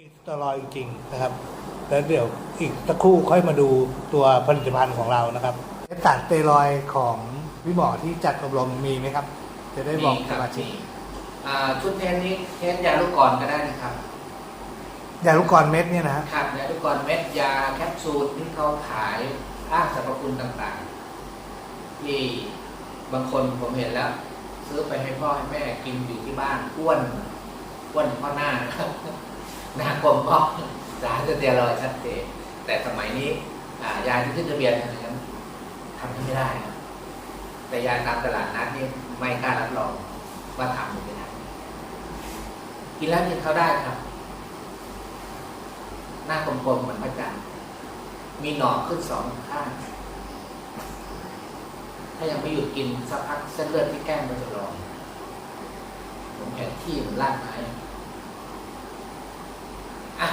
มีสเตอรอยด์จริงๆนะครับ แล้วเดี๋ยวอีกสักครู่ค่อยมาดูตัวผลิตภัณฑ์ของเรานะครับสารสเตียรอยด์ของพี่หมอที่จัดอบรมมีไหมครับ จะได้บอกสมาชิกอ่าชุดเทสนี้เทสยาลูกกรก็ได้นะครับ ยาลูกกรเม็ดเนี่ยนะฮะครับยาลูกกรเม็ดยาแคปซูลที่เขาขายอ้างสรรพคุณต่างๆ ที่บางคนผมเห็นแล้ว ซื้อไปให้พ่อให้แม่กินอยู่ที่บ้านอ้วนอ้วนพ่อหน้านะครับห น้ากลมพ่อสารสเตียรอยชัดเจนแต่สมัยนี้ยาที่ขึ้นทะเบียนอะไรนั้นทำไม่ได้นะแต่ยาตามตลาดนัดนี่ไม่กล้ารับรองว่าทำหรือไม่ได้กินแล้วกินเขาได้ครับ หน้ากลมๆเหมือนพระจันทร์มีหนอนขึ้นสองข้างถ้ายังไม่หยุดกินสักพักเส้นเลือดที่แก้มมันจะลอยผมเห็นที่มันลากไม้อะ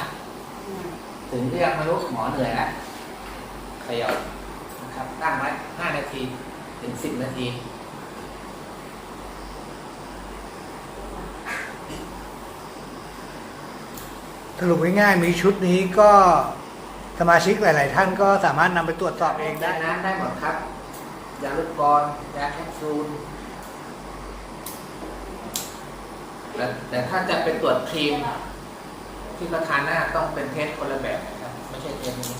ถึงเรียกไม่รู้หมอเหนื่อยแล้วขยับนะครับ ตั้งไว้ห้านาที ถึงสิบนาทีสรุปง่ายๆมีชุดนี้ก็สมาชิกหลาย ๆ ท่านก็สามารถนำไปตรวจสอบเองได้ยาน้ำได้หมดครับยาลูกกรอนยาแคปซูลแต่แต่ถ้าจะเป็นตรวจครีม ที่ประทานหน้าต้องเป็นเทสคนละแบบนะครับไม่ใช่เทสนี้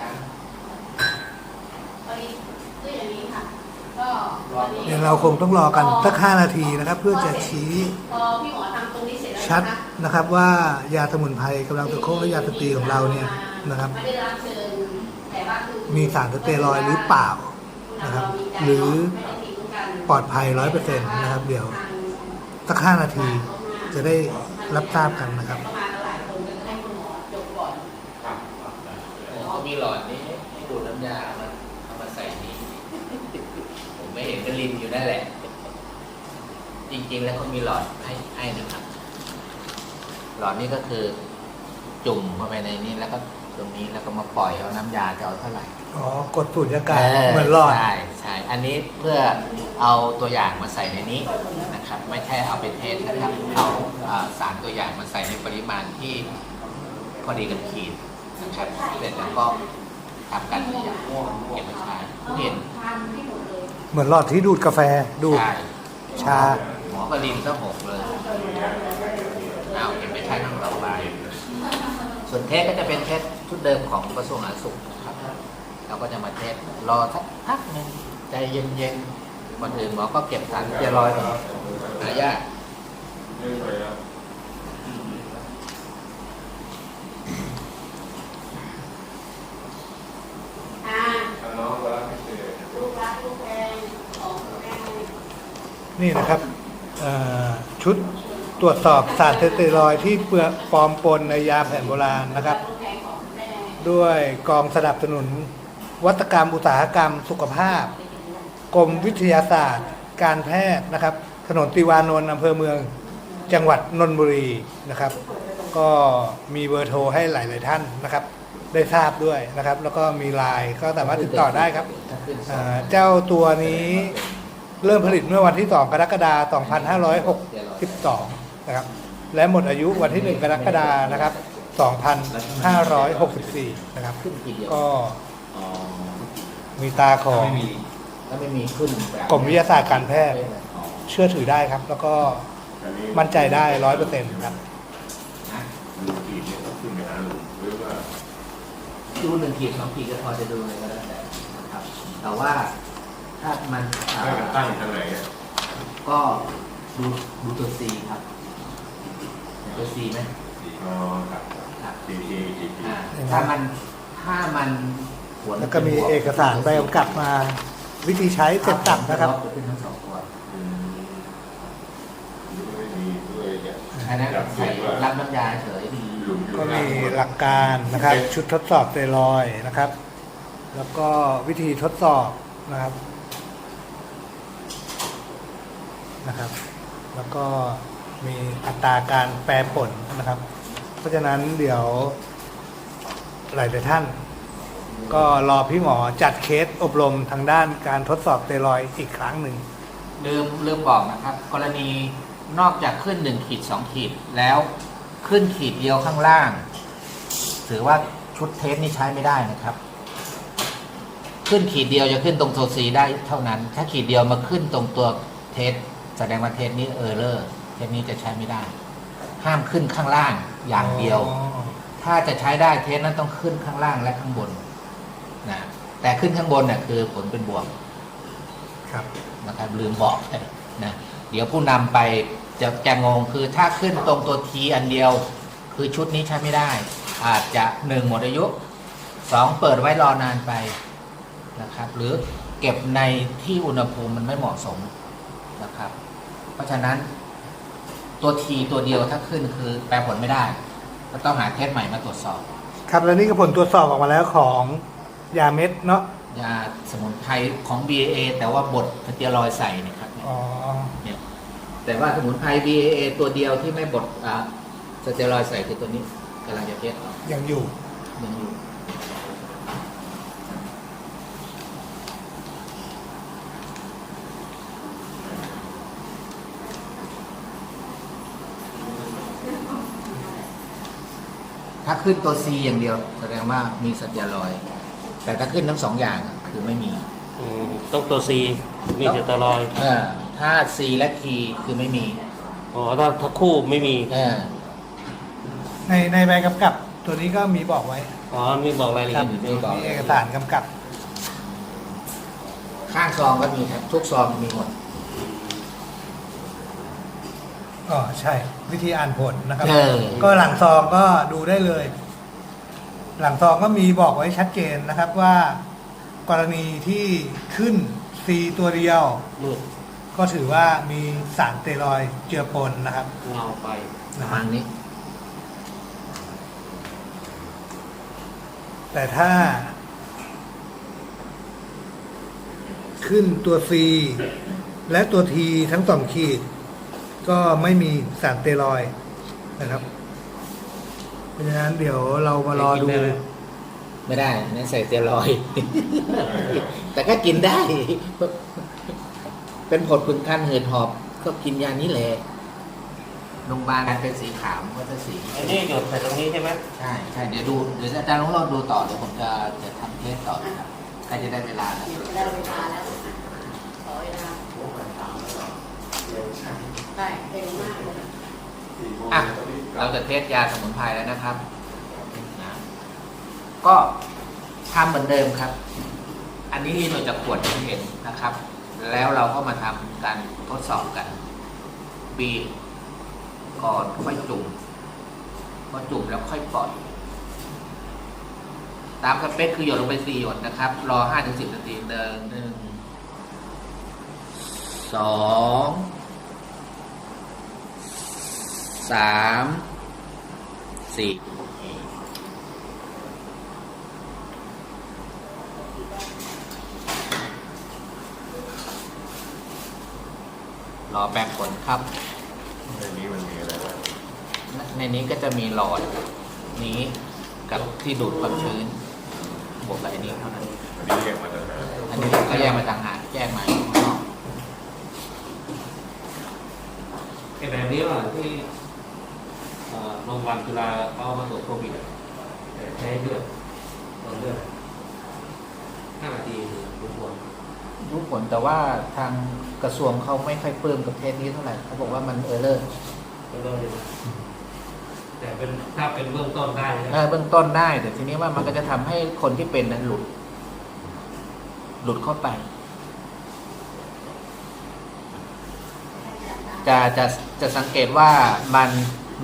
ยังตอนนี้คืออย่างนี้ค่ะก็ตอนนี้เดี๋ยวเราคงต้องรอกันสักห้านาทีนะครับ เพื่อจะชี้พอพี่หมอทำตรงนี้เสร็จแล้วชัดนะคะนะครับว่ายาสมุนไพรกำลังตะโคกและยาสตรีของเราเนี่ยนะครับไม่ได้รับเชิญแต่ว่าคือมีสารสเตียรอยด์หรือเปล่านะครับ หรือปลอดภัยร้อยเปอร์เซ็นต์นะครับ เดี๋ยวสักห้านาที จะได้รับทราบกันนะครับประมาณหลายคนก็ให้คุณหมอจบก่อนครับเขามีหลอดนี้ให้ดูดน้ำยาเอามาเอามาใส่นี้ ผมไม่เห็นก็ลินอยู่นั่นแหละ จริงๆแล้วเขามีหลอดให้ให้นะครับ หลอดนี้ก็คือจุ่มเข้าไปในนี้แล้วก็ ตรงนี้แล้วก็มาปล่อยเอาน้ำยาจะเอาเท่าไหร่อ๋อกดสูดอากาศเหมือนหลอดใช่ใช่อันนี้เพื่อเอาตัวอย่างมาใส่ในนี้นะครับ ไม่ใช่เอาไปเทสนะครับ เอาอ่าสารตัวอย่างมาใส่ในปริมาณที่พอดีกับขีดนะครับเสร็จแล้วก็ทำการขยับเก็บมาใช้เห็นทานให้หมดเลยเหมือนหลอดที่ดูดกาแฟดูดใช่ชาหมอก็ลินซะหกเลยเอาเก็บไปใช้ครั้งต่อไป ส่วนเทสก็จะเป็นเทสชุดเดิมของกระทรวงสาธารณสุขนะครับเราก็จะมาเทสรอสักพักหนึ่งใจเย็นๆก่อนอื่นหมอก็เก็บสารเจลอยด์หายากอ่าลูกรักลูกแพงของแม่นี่นะครับเอ่อชุด ตรวจสอบสารสเตียรอยที่เปลือกปลอมปนในยาแผนโบราณนะครับ ด้วยกองสนับสนุน วัตกรรมอุตสาหกรรมสุขภาพ กรมวิทยาศาสตร์ การแพทย์นะครับ ถนนติวานนท์อำเภอเมืองจังหวัดนนทบุรีนะครับ ก็มีเบอร์โทรให้หลาย ๆ ท่านนะครับ ได้ทราบด้วยนะครับ แล้วก็มีไลน์ก็สามารถติดต่อได้ครับอ่าเจ้าตัวนี้เริ่มผลิตเมื่อวันที่ 2 กรกฎาคม2562 นะครับ และหมดอายุวันที่ 1 กรกฎาคมนะครับ 2564 นะครับขึ้นทีเดียวก็มีตาของถ้าไม่มีขึ้นแบบกรมวิทยาศาสตร์การแพทย์ เชื่อถือได้ครับ แล้วก็มั่นใจได้ร้อยเปอร์เซ็นต์ครับนะดูขีดเนี่ยต้องขึ้นไปหาหลุมหรือว่าดูหนึ่งขีดสองขีดก็พอจะดูเลยก็แล้วแต่นะครับ แต่ว่าถ้ามันอ่าถ้ามันตั้งทางไหนอะก็ดูดูตัวซีครับเห็น ตัวซีไหมอ๋อครับครับจีจีจีจีอ่าถ้ามันถ้ามันหัวแล้วก็มีเอกสารใบกำกับมา วิธีใช้เสร็จสับนะครับจะขึ้นทั้งสองตัวอืมไม่มีด้วยเนี่ยอันนั้นใส่รับน้ำยาเฉยหลุมอยู่ก็ข้างมีบนหลักการนะครับ ชุดทดสอบสเตรอยด์นะครับ แล้วก็วิธีทดสอบนะครับนะครับ แล้วก็ มีอัตราการแปรผลนะครับ เพราะฉะนั้นเดี๋ยวหลายๆท่าน ก็รอพี่หมอจัดเคสอบรมทางด้านการทดสอบเตรอยอีกครั้งหนึ่งลืมลืมบอกนะครับ กรณีนอกจากขึ้นหนึ่งขีดสองขีดแล้วขึ้นขีดเดียวข้างล่าง ถือว่าชุดเทสนี่ใช้ไม่ได้นะครับ ขึ้นขีดเดียวจะขึ้นตรงตัวซีได้เท่านั้น ถ้าขีดเดียวมาขึ้นตรงตัวเทสแสดงว่าเทสนี้เออร์เลอร์ เทสนี้จะใช้ไม่ได้ ห้ามขึ้นข้างล่างอย่างเดียวอ๋อถ้าจะใช้ได้เทสนั้นต้องขึ้นข้างล่างและข้างบนนะแต่ขึ้นข้างบนเนี่ยคือผลเป็นบวกครับนะครับลืมบอกไปนะเดี๋ยวผู้นำไปจะจะงงคือถ้าขึ้นตรงตัวทีอันเดียว คือชุดนี้ใช้ไม่ได้ อาจจะหนึ่งหมดอายุสองเปิดไว้รอนานไปนะครับ หรือเก็บในที่อุณหภูมิมันไม่เหมาะสมนะครับ เพราะฉะนั้น ตัวทีตัวเดียวถ้าขึ้นคือแปลผลไม่ได้ ก็ต้องหาเทสใหม่มาตรวจสอบ ครับแล้วนี่ก็ผลตรวจสอบออกมาแล้วของยาเม็ดเนาะยาสมุนไพรของ BAA แต่ว่าบดสเตียรอยด์ใส่นะครับเนี่ยอ๋อเนี่ยแต่ว่าสมุนไพร BAA ตัวเดียวที่ไม่บดอ่าสเตียรอยด์ใส่คือตัวนี้กำลังจะเทสออกยังอยู่ยังอยู่ ถ้าขึ้นตัว C อย่างเดียว แสดงว่ามีสเตียรอยด์แต่ถ้าขึ้นทั้งสองอย่างอะคือไม่มี อืมต้องตัวซีมีสเตอรอยด์เออถ้า C และ T คือไม่มีอ๋อถ้าทั้งคู่ไม่มี เออในในใบกำกับ ตัวนี้ก็มีบอกไว้อ๋อมีบอกรายละครัเอีบยดอยู่มีเอกสารกำกับ ข้างซองก็มีครับทุกซองมีหมด อ๋อใช่ วิธีอ่านผลนะครับเออก็หลังซองก็ดูได้เลย หลังซองก็มีบอกไว้ชัดเจนนะครับว่า กรณีที่ขึ้น C ตัวเดียว มืดก็ถือว่ามีสารสเตียรอยด์เจือปนนะครับ เงาไปประมาณนี้ แต่ถ้า ขึ้นตัว C และตัว T ทั้งสองขีด ก็ไม่มีสารสเตียรอยด์นะครับ เพราะฉะนั้นเดี๋ยวเรามารอดู ไม่ได้นั่นใส่สเตียรอยด์แต่ก็กินได้ เป็นผดคุณคันเหิดหอบ ก็กินยานี้แหละโรงพยาบาลเป็นสีขาวก็จะสีอันนี้หยดใส่ตรงนี้ใช่ไหมใช่ใช่เดี๋ยวดูเดี๋ยวอาจารย์ลองรอดูต่อเดี๋ยวผมจะจะทำเทสต่อนะครับใกล้จะได้เวลาแล้วเดี๋ยวจะได้เวลาแล้วอะขอเวลา ได้เร็วมากเลยอะเราจะเทสยาสมุนไพรแล้วนะครับนะก็ทำเหมือนเดิมครับ อันนี้รีโนจากขวดที่เห็นนะครับ แล้วเราก็มาทำการทดสอบกันบีก่อนค่อยจุ่มพอจุ่มแล้วค่อยปล่อย ตามสเปคคือหยดลงไปสี่หยดนะครับ รอห้าถึงสิบนาทีเดินหนึ่งสอง สามสี่รอแปลผลครับ ในนี้มันมีอะไรบ้างในนี้ก็จะมีหลอดนี้กับที่ดูดความชื้น บวกกับอันนี้เท่านั้น อันนี้แยกมาจากไหนอันนี้ก็แยกมาต่างหากแยกมาข้างนอกไอ้แบบนี้ว่าที่เอ่อโรงพยาบาลจุฬาเขาเอามาตรวจโควิดอะแต่ใช้เลือดตรวจเลือดห้านาทีทุกคนรู้ผลแต่ว่าทางกระทรวงเขาไม่ค่อยปลื้มกับเทสนี้เท่าไหร่เขาบอกว่ามันเออเลอร์ก็เลยแต่เป็นถ้าเป็นเบื้องต้นได้นะเบื้องต้นได้ แต่ทีนี้ว่ามันก็จะทำให้คนที่เป็นนั้นหลุด หลุดเข้าไปจะจะจะสังเกตว่ามัน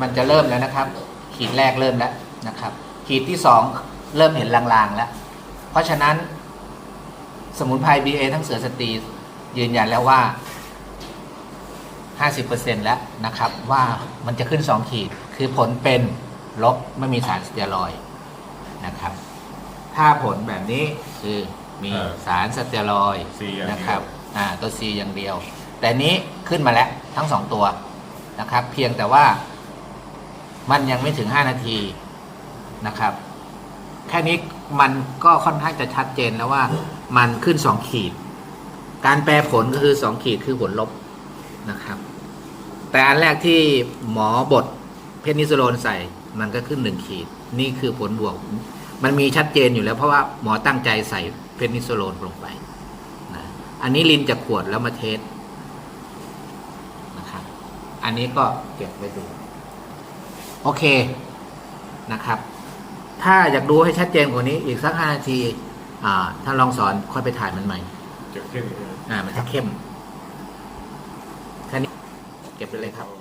มันจะเริ่มแล้วนะครับ ขีดแรกเริ่มแล้วนะครับ ขีดที่สองเริ่มเห็นลางๆแล้ว เพราะฉะนั้น สมุนไพร BA ทั้งเสือสตรียืนยันแล้วว่า 50%แล้วนะครับ ว่ามันจะขึ้น 2 ขีด คือผลเป็นลบไม่มีสารสเตียรอยด์นะครับ ถ้าผลแบบนี้คือมีสารสเตียรอยด์ซีอย่างนะเดีคยรัวบอ่าตัว C อย่างเดียว แต่นี้ขึ้นมาแล้วทั้งสองตัวนะครับ เพียงแต่ว่า มันยังไม่ถึง 5 นาทีนะครับ แค่นี้มันก็ค่อนข้างจะชัดเจนแล้วว่ามันขึ้น 2 ขีด การแปลผลก็คือ 2 ขีดคือผลลบนะครับ แต่อันแรกที่หมอบดเพนิซิลลินใส่มันก็ขึ้นหนึ่งขีด นี่คือผลบวก มันมีชัดเจนอยู่แล้วเพราะว่าหมอตั้งใจใส่เพนิซิลลินลงไปนะอันนี้ลินจากขวดแล้วมาเทสนะครับ อันนี้ก็เก็บไว้ดู โอเคนะครับ ถ้าอยากดูให้ชัดเจนกว่านี้อีกสักห้านาทีอ่าถ้าลองสอนค่อยไปถ่ายมันใหม่จะเข้มเลยอ่ามันจะเข้มแค่นี้เก็บไปเลยครับเอา